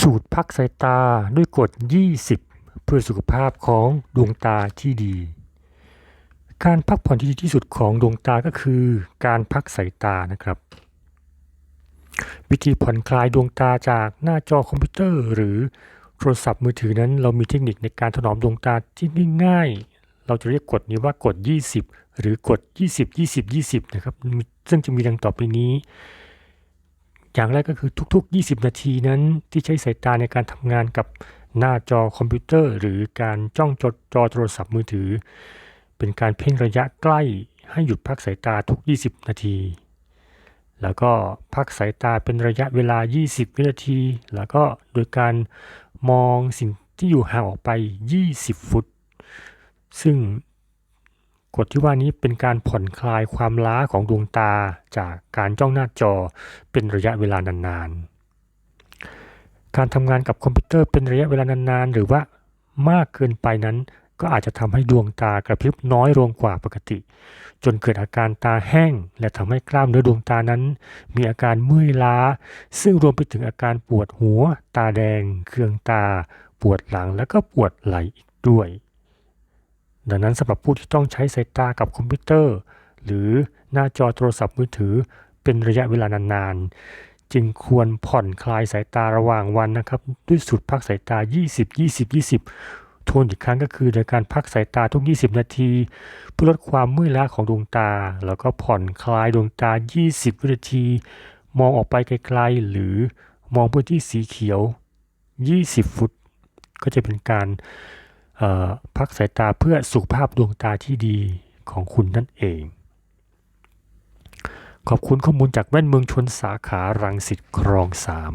สูตรพักสายตาด้วยกฎ 20 เพื่อสุขภาพของดวงตาที่ดี การพักผ่อนที่ดีที่สุดของดวงตาก็คือการพักสายตานะครับ วิธีผ่อนคลายดวงตาจากหน้าจอคอมพิวเตอร์หรือโทรศัพท์มือถือนั้น เรามีเทคนิคในการถนอมดวงตาที่ง่ายๆ เราจะเรียกกฎนี้ว่ากฎ 20 หรือกฎ 20 20 20 นะครับ ซึ่งจะมีดังต่อไปนี้ อย่างแรกก็คือทุกๆ 20 นาทีนั้นที่ใช้สายตาในการทำงานกับหน้าจอคอมพิวเตอร์ หรือการจ้องจดจอโทรศัพท์มือถือ เป็นการเพ่งระยะใกล้ให้หยุดพักสายตาทุก 20 นาที แล้วก็พักสายตาเป็นระยะเวลา 20 วินาที แล้วก็โดยการมองสิ่งที่อยู่ห่างออกไป 20 ฟุต ซึ่ง กฎที่ว่านี้เป็นการผ่อนคลายความล้าของดวงตาจากการจ้องหน้าจอเป็นระยะเวลานานๆ การทำงานกับคอมพิวเตอร์เป็นระยะเวลานานๆ หรือว่ามากเกินไปนั้น ก็อาจจะทำให้ดวงตากระพริบน้อยลงกว่าปกติ จนเกิดอาการตาแห้ง และทำให้กล้ามเนื้อดวงตานั้น มีอาการเมื่อยล้า ซึ่งรวมไปถึงอาการปวดหัว ตาแดง เคืองตา ปวดหลังและก็ปวดไหล่อีกด้วย ดังนั้นสำหรับผู้ที่ต้องใช้สายตากับคอมพิวเตอร์ หรือหน้าจอโทรศัพท์มือถือ เป็นระยะเวลานานๆ จึงควรผ่อนคลายสายตาระหว่างวันนะครับ ด้วยสูตรพักสายตา 20 20 20 ทวนอีกครั้งก็คือโดยการพักสายตาทุก 20 นาที เพื่อลดความเมื่อยล้าของดวงตา แล้วก็ผ่อนคลายดวงตา 20 วินาที มองออกไปไกลๆ หรือมองพื้นที่สีเขียว 20 ฟุต ก็จะเป็นการ พักสายตาเพื่อสุขภาพดวงตาที่ดีของคุณนั่นเอง ขอบคุณข้อมูลจากแว่นเมืองชนสาขารังสิตครองสาม